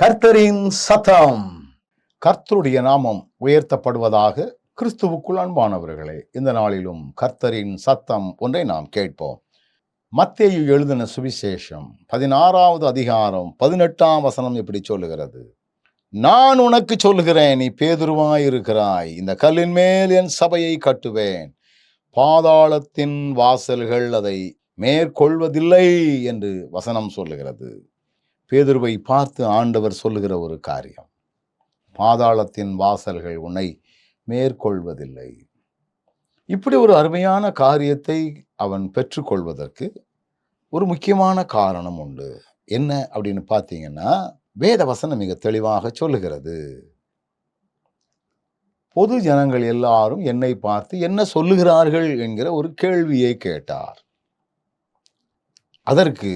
கர்த்தரின் சத்தம். கர்த்தருடைய நாமம் உயர்த்தப்படுவதாக கிறிஸ்துவுக்குள் அன்பானவர்களே இந்த நாளிலும் கர்த்தரின் சத்தம் ஒன்றை நாம் கேட்போம். மத்தேயு எழுதின சுவிசேஷம் பதினாறாவது அதிகாரம் பதினெட்டாம் வசனம் இப்படி சொல்லுகிறது? நான் உனக்கு சொல்லுகிறேன் நீ பேதுருவாயிருக்கிறாய். இந்த கல்லின் மேல் என் சபையை கட்டுவேன். பாதாளத்தின் வாசல்கள் அதை மேற்கொள்வதில்லை என்று வசனம் சொல்லுகிறது. பேதுருவை பார்த்து ஆண்டவர் சொல்லுகிற ஒரு காரியம். பாதாளத்தின் வாசல்கள் உன்னை மேற்கொள்வதில்லை. இப்படி ஒரு அருமையான காரியத்தை அவன் பெற்றுக்கொள்வதற்கு ஒரு முக்கியமான காரணம் உண்டு. என்ன அப்படின்னு பார்த்தீங்கன்னா வேத வசனம் மிக தெளிவாக சொல்லுகிறது. பொது ஜனங்கள் எல்லாரும் என்னை பார்த்து என்ன சொல்லுகிறார்கள் என்கிற ஒரு கேள்வியை கேட்டார். அதற்கு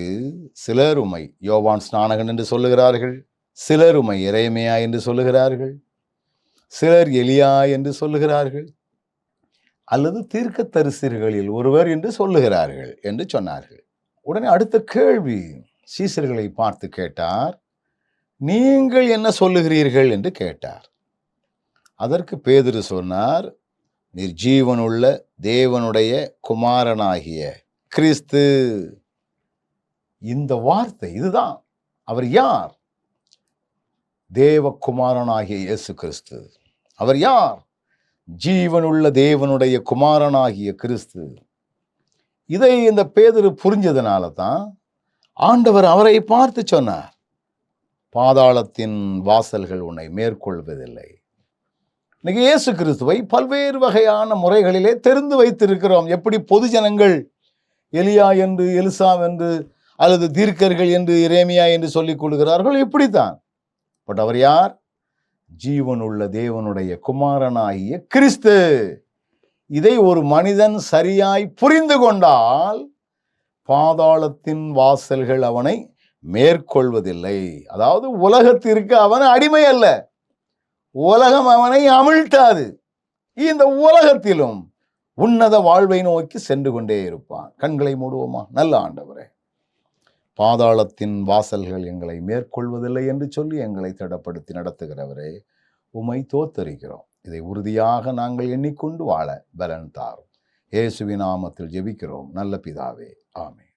சிலருமை யோவான் ஸ்நானகன் என்று சொல்லுகிறார்கள் சிலருமை இறைமையா என்று சொல்லுகிறார்கள் சிலர் எலியா என்று சொல்லுகிறார்கள் அல்லது தீர்க்க தரிசிர்களில் ஒருவர் என்று சொல்லுகிறார்கள் என்று சொன்னார்கள். உடனே அடுத்த கேள்வி சீசர்களை பார்த்து கேட்டார் நீங்கள் என்ன சொல்லுகிறீர்கள்? என்று கேட்டார். அதற்கு பேதிரு சொன்னார் நிர்ஜீவனுள்ள தேவனுடைய குமாரனாகிய கிறிஸ்து இந்த வார்த்தை இதுதான். அவர் யார்? தேவகுமாரனாகிய இயேசு கிறிஸ்து. அவர் யார்? ஜீவனுள்ள தேவனுடைய குமாரனாகிய கிறிஸ்து. இதை இந்த பேதரு புரிஞ்சதுனால தான் ஆண்டவர் அவரை பார்த்து சொன்னார். பாதாளத்தின் வாசல்கள் உன்னை மேற்கொள்வதில்லை. இன்னைக்கு இயேசு கிறிஸ்துவை பல்வேறு வகையான முறைகளிலே தெரிந்து வைத்திருக்கிறோம். எப்படி பொது ஜனங்கள் எலியா என்று எலிசா என்று அல்லது தீர்க்கர்கள் என்று இறைமையா என்று சொல்லிக் கொள்கிறார்கள் இப்படித்தான். பட் அவர் யார்? ஜீவனுள்ள தேவனுடைய குமாரனாகிய கிறிஸ்து. இதை ஒரு மனிதன் சரியாய் புரிந்து கொண்டால் பாதாளத்தின் வாசல்கள் அவனை மேற்கொள்வதில்லை. அதாவது உலகத்திற்கு அவன் அடிமை அல்ல. உலகம் அவனை அமிழ்த்தாது. இந்த உலகத்திலும் உன்னத வாழ்வை நோக்கி சென்று கொண்டே இருப்பான். கண்களை மூடுவோமா? நல்ல ஆண்டவரே. பாதாளத்தின் வாசல்கள் எங்களை மேற்கொள்வதில்லை என்று சொல்லி எங்களை திடப்படுத்தி நடத்துகிறவரே உமை தோத்தரிக்கிறோம். இதை உறுதியாக நாங்கள் எண்ணிக்கொண்டு வாழ பலன் தாரும். இயேசுவின் நாமத்தில் ஜெபிக்கிறோம். நல்ல பிதாவே. ஆமே